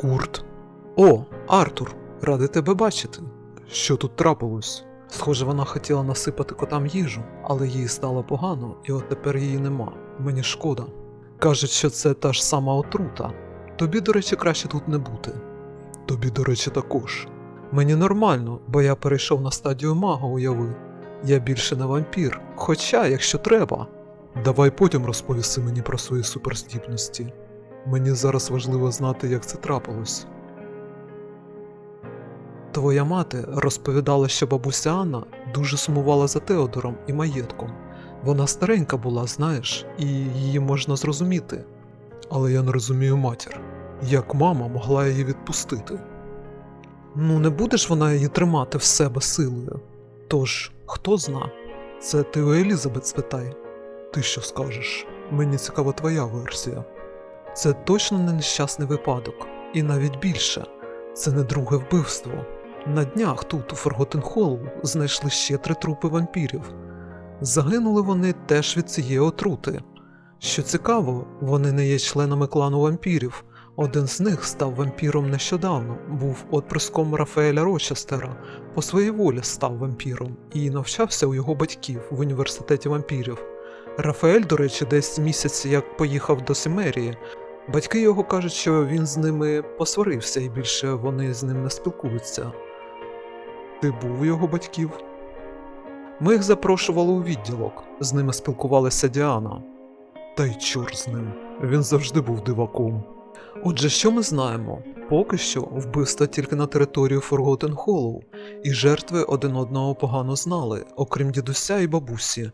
Курт. О, Артур, радий тебе бачити. Що тут трапилось? Схоже, вона хотіла насипати котам їжу, але їй стало погано, і от тепер її нема. Мені шкода. Кажуть, що це та ж сама отрута. Тобі, до речі, краще тут не бути. Тобі, до речі, також. Мені нормально, бо я перейшов на стадію мага, уяви. Я більше не вампір, хоча, якщо треба. Давай потім розповіси мені про свої суперздібності. Мені зараз важливо знати, як це трапилось. Твоя мати розповідала, що бабуся Анна дуже сумувала за Теодором і маєтком. Вона старенька була, знаєш, і її можна зрозуміти. Але я не розумію матір, як мама могла її відпустити. Ну, не будеш вона її тримати в себе силою. Тож, хто зна, це ти у Елізабет спитай. Ти що скажеш? Мені цікава твоя версія. Це точно не нещасний випадок, і навіть більше. Це не друге вбивство. На днях тут, у Форготенхолу, знайшли ще три трупи вампірів. Загинули вони теж від цієї отрути. Що цікаво, вони не є членами клану вампірів. Один з них став вампіром нещодавно, був отприском Рафаеля Рочестера, по своїй волі став вампіром і навчався у його батьків в університеті вампірів. Рафаель, до речі, десь місяць як поїхав до Семерії. Батьки його кажуть, що він з ними посварився і більше вони з ним не спілкуються. Ти був його батьків? Ми їх запрошували у відділок, з ними спілкувалася Діана. Та й чор з ним. Він завжди був диваком. Отже, що ми знаємо? Поки що вбивства тільки на територію Форготен Холлоу, і жертви один одного погано знали, окрім дідуся і бабусі.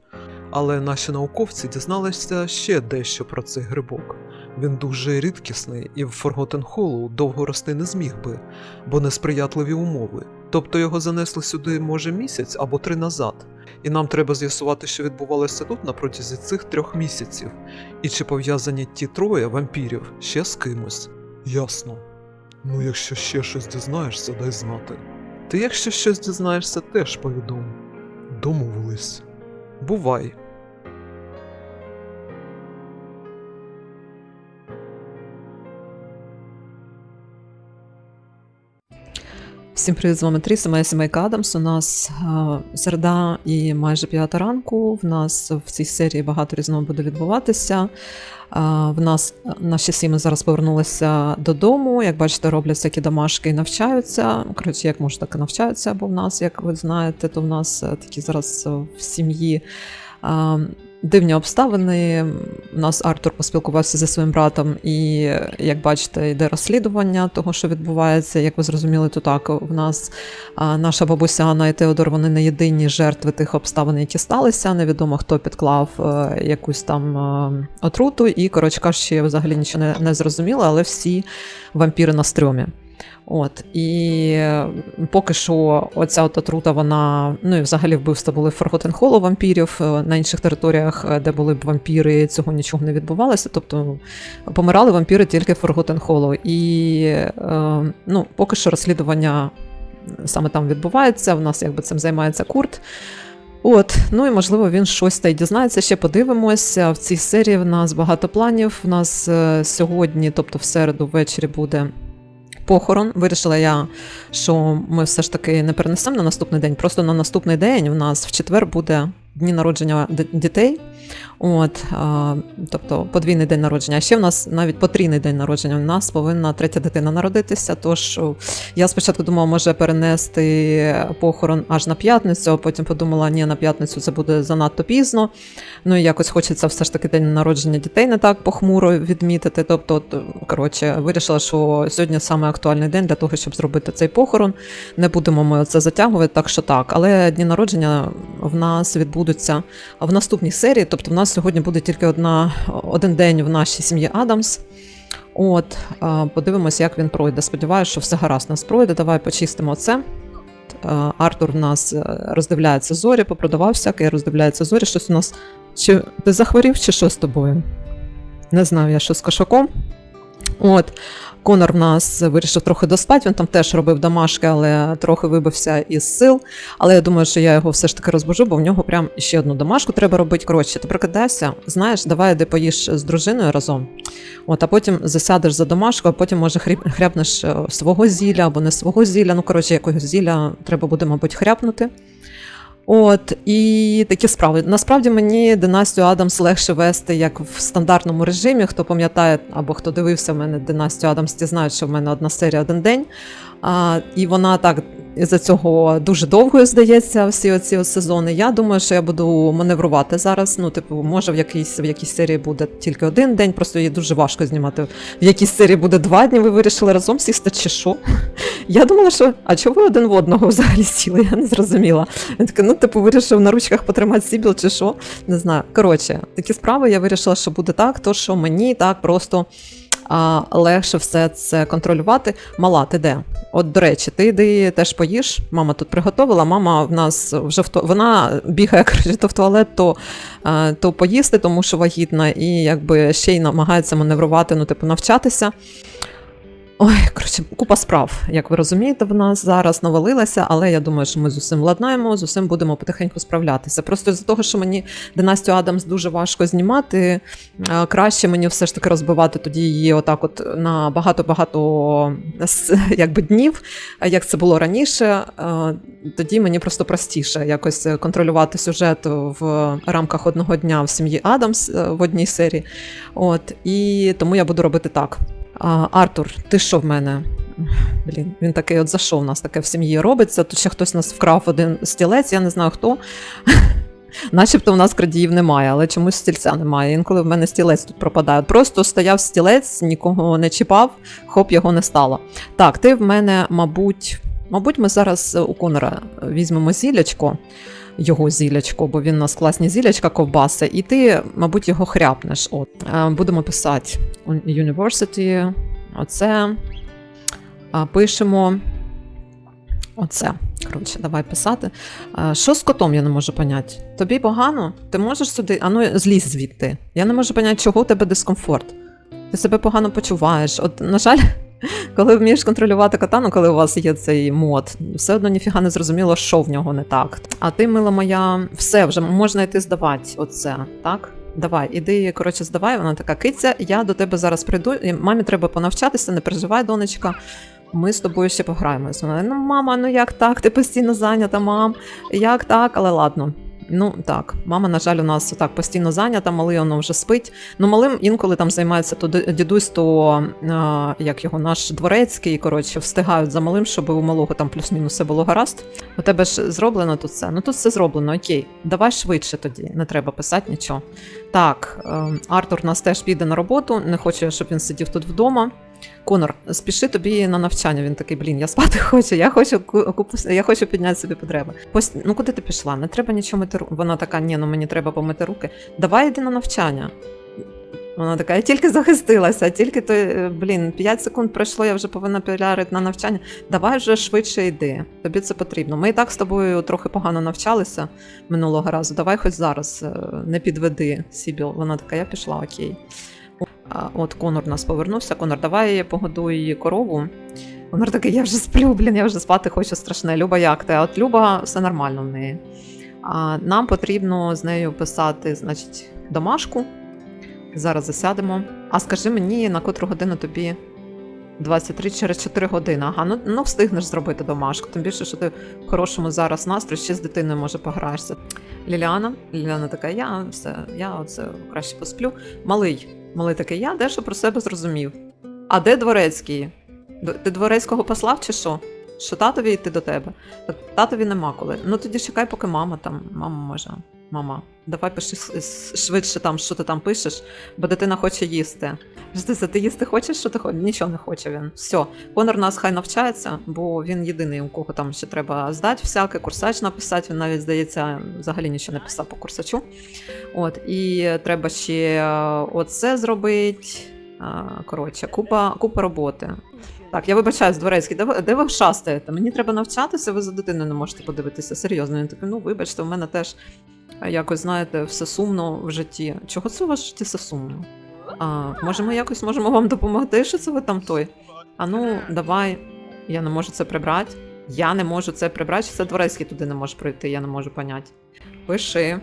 Але наші науковці дізналися ще дещо про цей грибок. Він дуже рідкісний і в Форготен Холлоу довго рости не зміг би, бо несприятливі умови. Тобто його занесли сюди, може, місяць або три назад. І нам треба з'ясувати, що відбувалося тут на протязі цих трьох місяців, і чи пов'язані ті троє вампірів ще з кимось. Ясно. Ну, якщо ще щось дізнаєшся, дай знати. Ти, якщо щось дізнаєшся, теж повідом. Домовились. Бувай. Всім привіт, з вами Тріса, моя сімейка Адамс. У нас е, середа і майже п'ята ранку. В нас в цій серії багато різного буде відбуватися. Е, в нас наші сім'ї зараз повернулися додому. Як бачите, роблять всякі домашки і навчаються. Коротше, як може, так і навчаються, бо в нас, як ви знаєте, то в нас е, такі зараз е, в сім'ї. Дивні обставини. У нас Артур поспілкувався зі своїм братом, і як бачите, йде розслідування того, що відбувається. Як ви зрозуміли, то так в нас наша бабуся Анна і Теодор вони не єдині жертви тих обставин, які сталися. Невідомо хто підклав е, якусь там е, отруту, і коротше кажучи, взагалі нічого не, не зрозуміло, але всі вампіри на стрьомі. От і поки що оця от отрута, вона ну і взагалі вбивства були в Форготенхолу вампірів е, на інших територіях, е, де були б вампіри, цього нічого не відбувалося. Тобто помирали вампіри тільки в Форготенхолу. І е, ну, поки що розслідування саме там відбувається. У нас якби цим займається Курт. От, ну і можливо він щось та й дізнається. Ще подивимося. В цій серії в нас багато планів. У нас сьогодні, тобто в середу ввечері, буде похорон. Вирішила я, що ми все ж таки не перенесемо на наступний день. Просто на наступний день у нас в четвер буде дні народження дітей. От, тобто подвійний день народження. А ще в нас навіть потрійний день народження. У нас повинна третя дитина народитися. Тож я спочатку думала, може перенести похорон аж на п'ятницю, а потім подумала, ні, на п'ятницю це буде занадто пізно. Ну і якось хочеться все ж таки день народження дітей не так похмуро відмітити. Тобто, от, коротше, вирішила, що сьогодні саме актуальний день для того, щоб зробити цей похорон. Не будемо ми це затягувати, так що так. Але дні народження в нас відбудуться в наступній серії. Тобто, в нас сьогодні буде тільки одна, один день в нашій сім'ї Адамс. От, подивимося, як він пройде. Сподіваюся, що все гаразд нас пройде. Давай почистимо це. Артур в нас е, роздивляється зорі, попродавав всяке, роздивляється зорі. Щось у нас. Чи ти захворів, чи що з тобою? Не знаю я, що з кошаком. От. Конор в нас вирішив трохи доспати, він там теж робив домашки, але трохи вибився із сил. Але я думаю, що я його все ж таки розбужу, бо в нього прям ще одну домашку треба робити. Коротше, ти прокидайся, знаєш, давай йди поїж з дружиною разом. От, а потім засядеш за домашку, а потім, може, хряпнеш е, свого зілля або не свого зілля. Ну, коротше, якогось зілля треба буде, мабуть, хряпнути. От і такі справи. Насправді мені династію Адамс легше вести як в стандартному режимі. Хто пам'ятає або хто дивився в мене династію Адамс, ті знають, що в мене одна серія один день. А, і вона так із-за цього дуже довгою здається, всі оці сезони. Я думаю, що я буду маневрувати зараз. Ну, типу, може, в якійсь в якійсь серії буде тільки один день, просто її дуже важко знімати. В якійсь серії буде два дні. Ви вирішили разом сісти чи що? Я думала, що а чого ви один в одного взагалі сіли? Я не зрозуміла. Я така, ну, типу, вирішив на ручках потримати сібіл чи що. Не знаю. Коротше, такі справи я вирішила, що буде так, то що мені так просто а, легше все це контролювати. Мала, ти де? От, до речі, ти йди теж поїш. Мама тут приготувала. Мама в нас вже в то... вона бігає коротше, то в туалет, то, то поїсти, тому що вагітна, і якби ще й намагається маневрувати, ну, типу, навчатися. Ой, коротше, купа справ, як ви розумієте, в нас зараз навалилася, але я думаю, що ми з усім ладнаємо, з усім будемо потихеньку справлятися. Просто з-за того, що мені Династію Адамс дуже важко знімати, е, краще мені все ж таки розбивати тоді її отак, от на багато-багато якби днів, як це було раніше. Е, Тоді мені просто простіше якось контролювати сюжет в рамках одного дня в сім'ї Адамс е, в одній серії. От і тому я буду робити так. А, Артур, ти що в мене? Блін, він такий от зайшов, у нас таке в сім'ї робиться. Тут ще хтось нас вкрав один стілець, я не знаю хто. Начебто у нас крадіїв немає, але чомусь стільця немає. Інколи в мене стілець тут пропадає. Просто стояв стілець, нікого не чіпав, хоп, його не стало. Так, ти в мене, мабуть, мабуть, ми зараз у Конора візьмемо зілячко, його зілячко, бо він у нас класні зілячка ковбаси, і ти, мабуть, його хряпнеш. От. Е, Будемо писати University, оце. Пишемо. Оце. Коротше, давай писати. Що з котом я не можу поняти? Тобі погано? Ти можеш сюди. А ну злізь звідти. Я не можу поняти, чого у тебе дискомфорт. Ти себе погано почуваєш. От, на жаль, коли вмієш контролювати кота, ну коли у вас є цей мод, все одно ніфіга не зрозуміло, що в нього не так. А ти, мила моя, все вже можна йти здавати. Оце, так? Давай, іди, коротше, здавай. Вона така киця, я до тебе зараз прийду. і Мамі треба понавчатися, не переживай, донечка. Ми з тобою ще пограємось. Вона, ну, мама, ну як так? Ти постійно зайнята, мам. Як так? Але ладно. Ну так, мама, на жаль, у нас так постійно зайнята, малий воно вже спить. Ну, малим інколи там займається то дідусь, то а, як його наш дворецький, коротше, встигають за малим, щоб у малого там плюс-мінус все було гаразд. У тебе ж зроблено тут все. Ну тут все зроблено, окей. Давай швидше тоді, не треба писати нічого. Так, е, Артур нас теж піде на роботу, не хоче, щоб він сидів тут вдома. Конор, спіши тобі на навчання. Він такий, блін, я спати хочу, я хочу я хочу підняти собі потреби. Пост... Ну куди ти пішла? Не треба нічого мити руки. Вона така, ні, ну мені треба помити руки. Давай йди на навчання. Вона така, я тільки захистилася, тільки то, е, блін, 5 секунд пройшло, я вже повинна пілярити на навчання. Давай вже швидше йди. Тобі це потрібно. Ми і так з тобою трохи погано навчалися минулого разу. Давай хоч зараз е, не підведи Сібіл. Вона така, я пішла, окей. От Конор нас повернувся. Конор, давай погодуй корову. Конор такий, я вже сплю, блін, я вже спати хочу страшне. Люба, як ти? А от Люба все нормально в неї. А нам потрібно з нею писати, значить, домашку. Зараз засядемо. А скажи мені, на котру годину тобі 23 через 4 години. Ага, ну, ну встигнеш зробити домашку. Тим більше, що ти в хорошому зараз настрої, ще з дитиною може пограєшся. Ліліана, Ліліана така, я все, я оце краще посплю. Малий, малий такий, я дещо про себе зрозумів. А де дворецький? Ти дворецького послав чи що? Що татові йти до тебе? Та Татові нема коли. Ну тоді чекай, поки мама там. Мама може. Мама, давай пиши швидше там, що ти там пишеш, бо дитина хоче їсти. Ждися, ти їсти хочеш, що ти хочеш? Нічого не хоче він. Все, Конор нас хай навчається, бо він єдиний, у кого там ще треба здати всяке, курсач написати. Він навіть здається, взагалі нічого не писав по курсачу. От, і треба ще е, оце зробити. Коротше, купа, купа роботи. Так, я вибачаюсь, дворецький, де де ви шастаєте? Мені треба навчатися, ви за дитиною не можете подивитися. Серйозно. Він такий, ну вибачте, у мене теж е, якось, знаєте, все сумно в житті. Чого це у вас в житті все сумно? А, може, ми якось можемо вам допомогти, що це ви там той? А ну, давай. Я не можу це прибрати. Я не можу це прибрати, це дворецький туди не може пройти, я не можу поняти. Пиши.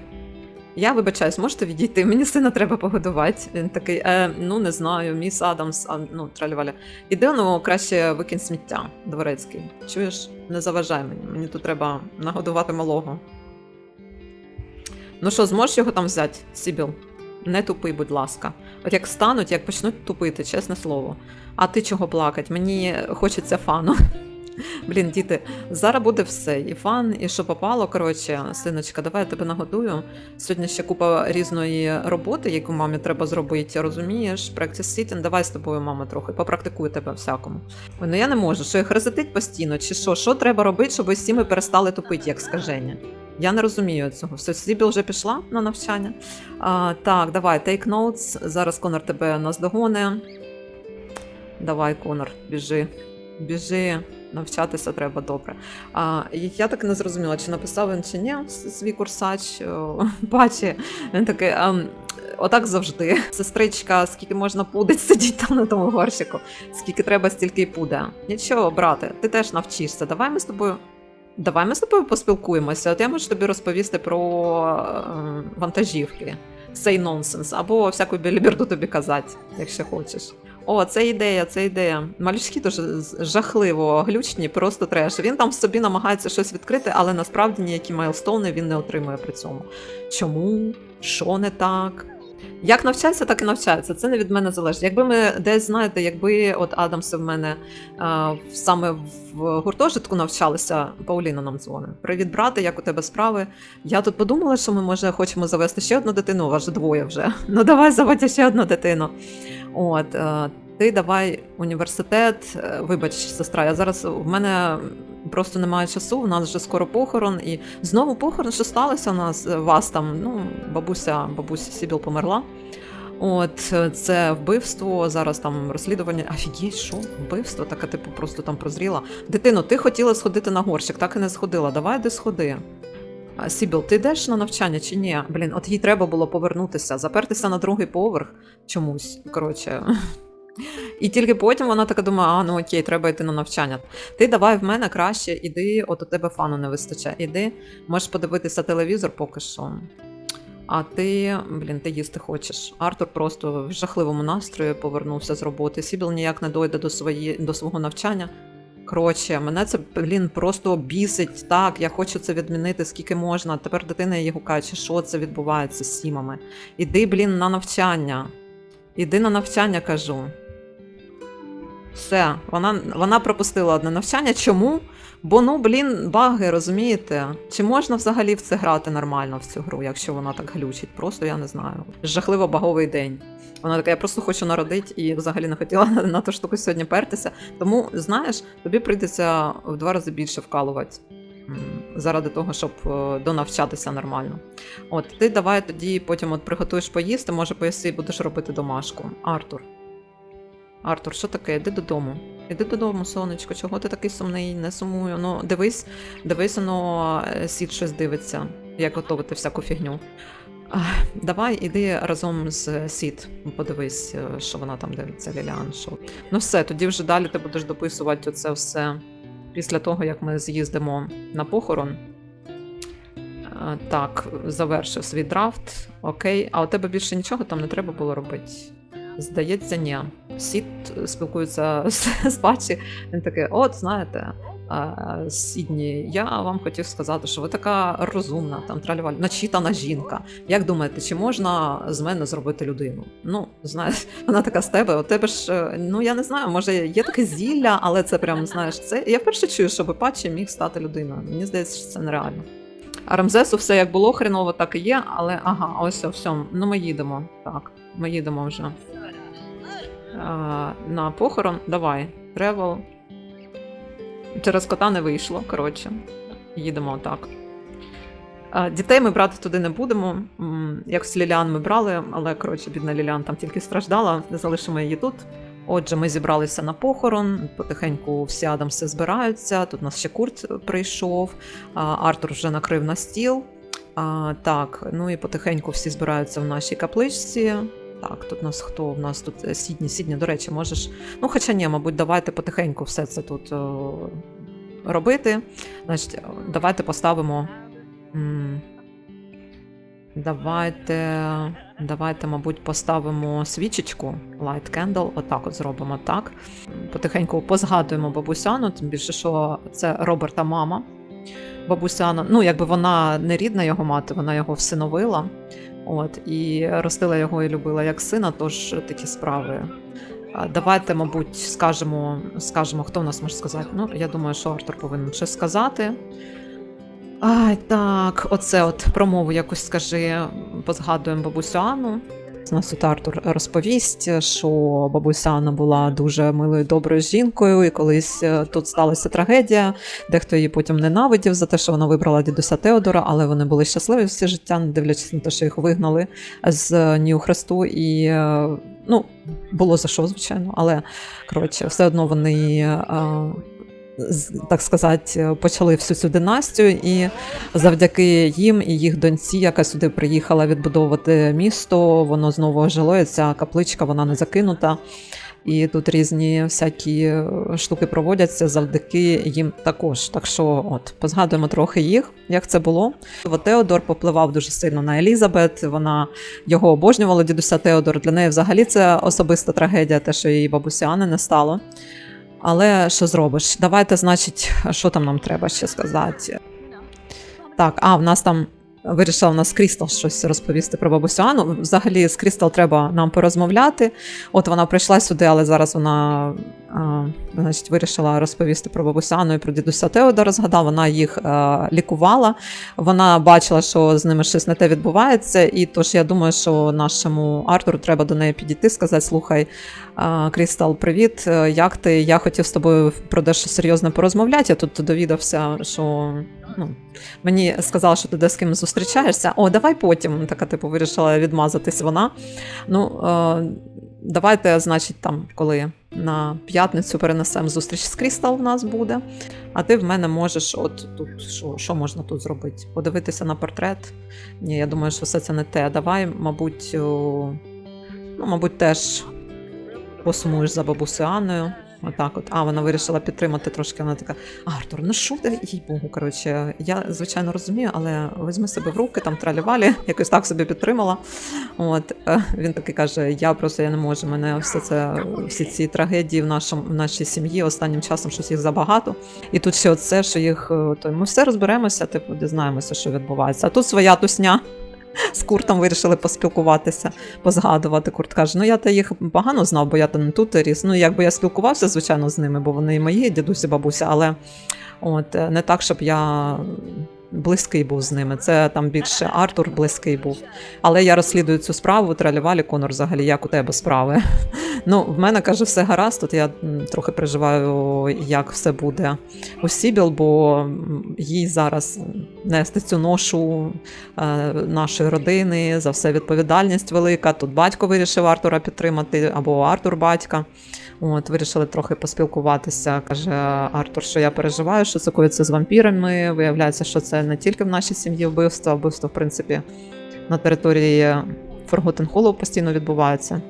Я вибачаюсь, можете відійти? Мені сина треба погодувати. Він такий, е, ну не знаю, міс Адамс, а, ну, траліваля. Іди, ну краще викинь сміття, дворецький. Чуєш, не заважай мені. Мені тут треба нагодувати малого. Ну що, зможеш його там взяти, Сібіл? Не тупи, будь ласка. От як стануть, як почнуть тупити, чесне слово. А ти чого плакать? Мені хочеться фану. Блін, діти, зараз буде все. І фан, і що попало. Коротше, синочка, давай я тебе нагодую. Сьогодні ще купа різної роботи, яку мамі треба зробити. Розумієш? Practice sitting, давай з тобою, мама, трохи попрактикую тебе всякому. Ой, ну я не можу. Що їх резетить постійно, чи що? Що треба робити, щоб усі ми перестали тупити, як скаження? Я не розумію цього. Все, Сібіл вже пішла на навчання. А, так, давай, take notes. Зараз Конор тебе наздогоне. Давай, Конор, біжи. Біжи, навчатися треба добре. А, я так не зрозуміла, чи написав він чи ні свій курсач. Бачи, він такий. ем, Отак завжди. Сестричка, скільки можна пудить сидіти там на тому горщику, скільки треба, стільки й буде. Нічого, брате, ти теж навчишся. Давай ми з тобою. Давай ми з тобою поспілкуємося. От я можу тобі розповісти про е, вантажівки. Say nonsense, або всяку біліберду тобі казати, якщо хочеш. О, це ідея, це ідея. Малючки дуже жахливо глючні, просто треш. Він там собі намагається щось відкрити, але насправді ніякі майлстоуни він не отримує при цьому. Чому? Що не так? Як навчається, так і навчається. Це не від мене залежить. Якби ми десь знаєте, якби от Адамси в мене а, саме в гуртожитку навчалися, Пауліна нам дзвонить. Привіт, брате, як у тебе справи? Я тут подумала, що ми може хочемо завести ще одну дитину. У вас двоє вже. Ну давай заводь ще одну дитину. От е, ти давай університет. Е, Вибач, сестра, я зараз в мене просто немає часу. У нас вже скоро похорон, і знову похорон, що сталося у нас е, вас там. Ну, бабуся, бабуся Сібіл померла. От це вбивство. Зараз там розслідування. Офігеть, що вбивство? Така типу просто там прозріла. Дитино, ти хотіла сходити на горщик, так і не сходила. Давай де сходи. Сібіл, ти йдеш на навчання чи ні? Блін, от їй треба було повернутися, запертися на другий поверх чомусь. Коротше. І тільки потім вона така думає: а ну окей, треба йти на навчання. Ти давай в мене краще, іди, от у тебе фану не вистачає. Іди, можеш подивитися телевізор поки що. А ти, блін, ти їсти хочеш. Артур просто в жахливому настрої повернувся з роботи. Сібіл ніяк не дойде до, свої, до свого навчання. Коротше, мене це блін просто бісить. Так, я хочу це відмінити скільки можна. Тепер дитина її гукає, чи що це відбувається з сімами. Іди, блін, на навчання. Іди на навчання, кажу. Все, вона, вона пропустила одне навчання. Чому? Бо ну, блін, баги, розумієте? Чи можна взагалі в це грати нормально в цю гру, якщо вона так глючить? Просто я не знаю. Жахливо баговий день. Вона така, я просто хочу народити і взагалі не хотіла на, ту штуку сьогодні пертися. Тому, знаєш, тобі прийдеться в два рази більше вкалувати. Заради того, щоб е, донавчатися нормально. От ти давай тоді потім от приготуєш поїсти, може поїси і будеш робити домашку. Артур. Артур, що таке? Іди додому. Іди додому, сонечко, чого ти такий сумний, не сумую. Ну, дивись, дивись, воно е, сіт щось дивиться, як готувати всяку фігню. Давай іди разом з Сіт, подивись, е, що вона там дивиться, Ліліан. Що. Ну все, тоді вже далі ти будеш дописувати оце все після того, як ми з'їздимо на похорон. Е, Так, завершив свій драфт. Окей. А у тебе більше нічого там не треба було робити? Здається, ні. Сіт спілкується з, Пачі. Він такий: от, знаєте, Сідні, я вам хотів сказати, що ви така розумна, там тралюваль, начитана жінка. Як думаєте, чи можна з мене зробити людину? Ну, знаєш, вона така з тебе. У тебе ж, е, ну я не знаю, може є таке зілля, але це прям знаєш, це я вперше чую, щоб Пачі міг стати людиною. Мені здається, що це нереально. А Рамзесу все як було хреново, так і є, але ага, ось все, все. Ну ми їдемо. Так, ми їдемо вже. На похорон. Давай. Тревел. Через кота не вийшло, коротше. Їдемо так. А, Дітей ми брати туди не будемо. Як з Ліліан ми брали, але коротше, бідна Ліліан там тільки страждала, залишимо її тут. Отже, ми зібралися на похорон. Потихеньку всі Адамси збираються. Тут у нас ще Курт прийшов, Артур вже накрив на стіл. А, так, ну і потихеньку всі збираються в нашій капличці. Так, тут нас хто? У нас тут е, Сідні. Сідні, до речі, можеш. Ну, хоча ні, мабуть, давайте потихеньку все це тут е, робити. Значить, давайте поставимо. м, Давайте, давайте, мабуть, поставимо свічечку Light Candle, отак от зробимо так. Потихеньку позгадуємо бабусяну, тим більше, що це Роберта мама. Бабусяна, ну якби вона не рідна його мати, вона його всиновила. От, і ростила його і любила як сина, тож такі справи. Давайте, мабуть, скажемо, скажемо, хто в нас може сказати. Ну, я думаю, що Артур повинен щось сказати. Ай, так, оце от промову якось скажи, позгадуємо бабусю Анну. Нас тут Артур розповість, що бабуся Анна була дуже милою доброю жінкою, і колись е, тут сталася трагедія. Дехто її потім ненавидів за те, що вона вибрала дідуся Теодора, але вони були щасливі все життя, не дивлячись на те, що їх вигнали з Нью Хресту. І е, ну, було за що, звичайно, але коротше, все одно вони. Так сказати, почали всю цю династію, і завдяки їм і їх доньці, яка сюди приїхала відбудовувати місто, воно знову ожило. і Ця капличка вона не закинута. І тут різні всякі е, штуки проводяться завдяки їм також. Так що, от, позгадуємо трохи їх, як це було. Теодор попливав дуже сильно на Елізабет. Вона його обожнювала, дідуся Теодор. Для неї взагалі це особиста трагедія, те, що її бабуся Анни не стало. Але що зробиш? Давайте, значить, що там нам треба ще сказати. Так, а в нас там вирішила нас Крістал щось розповісти про бабусю Анну. Взагалі, з Крістал треба нам порозмовляти. От вона прийшла сюди, але зараз вона а, значить, вирішила розповісти про бабусю Анну і про дідуся Теодора. Згадала, вона їх а, лікувала. Вона бачила, що з ними щось не те відбувається. І тож я думаю, що нашому Артуру треба до неї підійти, сказати: слухай, а, Крістал, привіт, е, як ти? Я хотів з тобою про дещо серйозне порозмовляти. Я тут довідався, що ну, мені сказала, що ти де з ким зустрічаєшся. О, давай потім. Така, типу, вирішила відмазатись вона. Ну, е, давайте, значить, там, коли на п'ятницю перенесемо зустріч з Крістал в нас буде. А ти в мене можеш, от тут що, що можна тут зробити? Подивитися на портрет. Ні, я думаю, що все це не те. Давай, мабуть, ну, мабуть, теж посумуєш за бабусею Анною. Отак, от. А, вона вирішила підтримати трошки. Вона така: Артур, ну що ти, їй Богу, коротше, я звичайно розумію, але візьми себе в руки, там тралівалі, якось так собі підтримала. От він такий каже: Я просто я не можу. Мене все це, всі ці трагедії в нашому в нашій сім'ї останнім часом щось їх забагато. І тут ще оце, що їх е, то ми все розберемося, типу, дізнаємося, що відбувається. А тут своя тусня. З Куртом вирішили поспілкуватися, позгадувати. Курт каже: ну я та їх погано знав, бо я та не тут ріс. Ну, якби я спілкувався, звичайно, з ними, бо вони і мої дідусі, бабуся, але от е, не так, щоб я близький був з ними. Це там більше Артур близький був. Але я розслідую цю справу. Тралівалі Конор, взагалі, як у тебе справи? Ну, в мене каже, все гаразд. Тут я трохи переживаю, як все буде у Сібіл, бо їй зараз нести цю ношу е, нашої родини, за все відповідальність велика. Тут батько вирішив Артура підтримати, або Артур батька. От, вирішили трохи поспілкуватися. Каже Артур, що я переживаю, що це коїться з вампірами. Виявляється, що це не тільки в нашій сім'ї вбивство, а вбивство, в принципі, на території Forgotten Hollow постійно відбувається.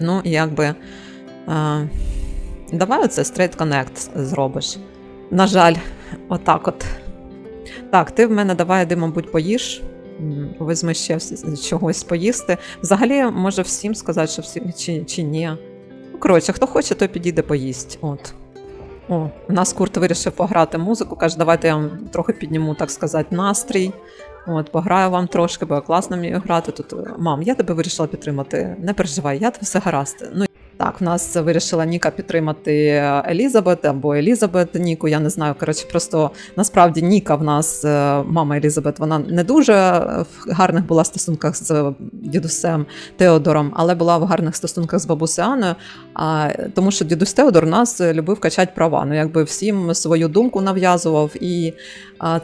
Ну, якби. Е, давай оце Straight Connect зробиш. На жаль, отак от. Так, ти в мене давай, йди, мабуть, поїж. Візьми ще чогось поїсти. Взагалі, може всім сказати, що всі чи, чи ні. Коротше, хто хоче, той підійде поїсть. От. О, у нас Курт вирішив пограти музику. Каже, давайте я вам трохи підніму, так сказати, настрій. От, пограю вам трошки, бо класно мені грати. Тут, мам, я тебе вирішила підтримати. Не переживай, я тебе все гаразд. Ну, так, в нас вирішила Ніка підтримати Елізабет або Елізабет Ніку. Я не знаю. Коротше, просто насправді Ніка в нас, е, мама Елізабет, вона не дуже в гарних була стосунках з дідусем Теодором, але була в гарних стосунках з бабусею Анною. А, тому що дідусь Теодор нас любив качати права. Ну, якби всім свою думку нав'язував, і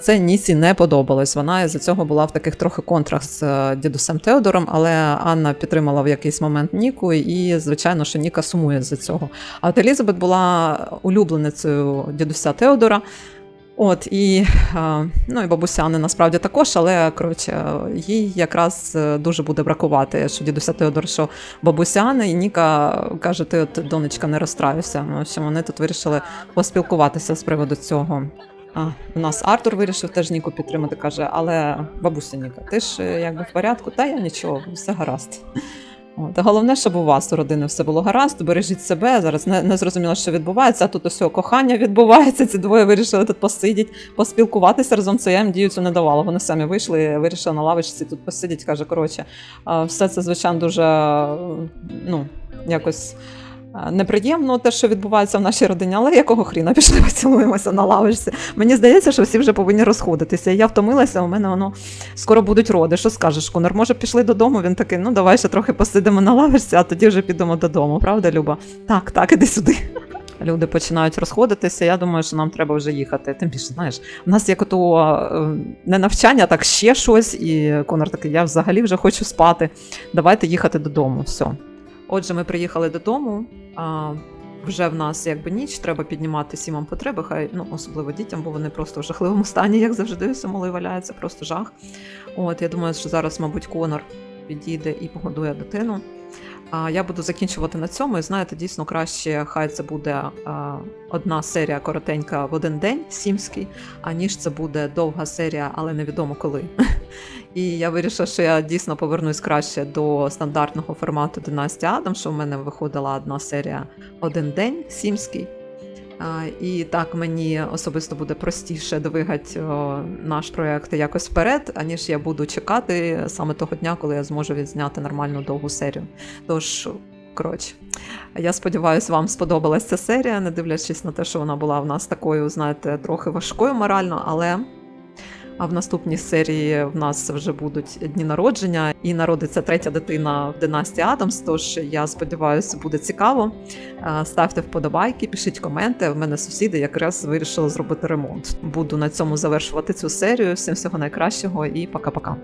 це Нісі не подобалось. Вона із-за цього була в таких трохи контрах з е, дідусем Теодором, але Анна підтримала в якийсь момент Ніку, і звичайно, що Ніка сумує з-за цього. А от Елізабет була улюбленицею дідуся Теодора. От і, ну, і бабусяни насправді також, але коротше, їй якраз е, дуже буде бракувати, що дідуся Теодор, що бабусяни, і Ніка каже: ти от донечка, не розстраюся. Ну, що вони тут вирішили поспілкуватися з приводу цього. А, у нас Артур вирішив теж Ніку підтримати, каже, але бабуся Ніка, ти ж е, якби в порядку, та я нічого, все гаразд. От, головне, щоб у вас у родини все було гаразд, бережіть себе. Зараз не, не зрозуміло, що відбувається. А тут усе кохання відбувається. Ці двоє вирішили тут посидіти, поспілкуватися разом. Це я їм дію цю не давала. Вони самі вийшли, вирішили на лавочці тут посидіти. Каже, коротше, все це звичайно дуже ну якось. Е, Неприємно те, що відбувається в нашій родині, але якого хріна пішли поцілуємося на лавочці. Мені здається, що всі вже повинні розходитися. Я втомилася, у мене воно скоро будуть роди. Що скажеш, Конор? Може, пішли додому? Він такий, ну давай ще трохи посидимо на лавочці, а тоді вже підемо додому. Правда, Люба? Так, так, іди сюди. Люди починають розходитися. Я думаю, що нам треба вже їхати. Тим більше, знаєш, у нас як ото е, не навчання, так ще щось. І Конор такий, я взагалі вже хочу спати. Давайте їхати додому. Все. Отже, ми приїхали додому. А, вже в нас якби ніч, треба піднімати сімам потреби, хай ну особливо дітям, бо вони просто в жахливому стані, як завжди, все валяються, просто жах. От я думаю, що зараз, мабуть, Конор підійде і погодує дитину. А я буду закінчувати на цьому. І знаєте, дійсно краще, хай це буде одна серія коротенька в один день, сімський, аніж це буде довга серія, але невідомо коли. І я вирішила, що я дійсно повернусь краще до стандартного формату династія Адам, що в мене виходила одна серія один день, сімський. І так мені особисто буде простіше двигати наш проект якось вперед, аніж я буду чекати саме того дня, коли я зможу відзняти нормальну довгу серію. Тож, коротше, я сподіваюся, вам сподобалася ця серія, не дивлячись на те, що вона була в нас такою, знаєте, трохи важкою морально, але. А в наступній серії в нас вже будуть дні народження, і народиться третя дитина в династії Адамс. Тож я сподіваюся, буде цікаво. Е, Ставте вподобайки, пишіть коменти. В мене сусіди якраз вирішили зробити ремонт. Буду на цьому завершувати цю серію. Всім всього найкращого і пока-пока.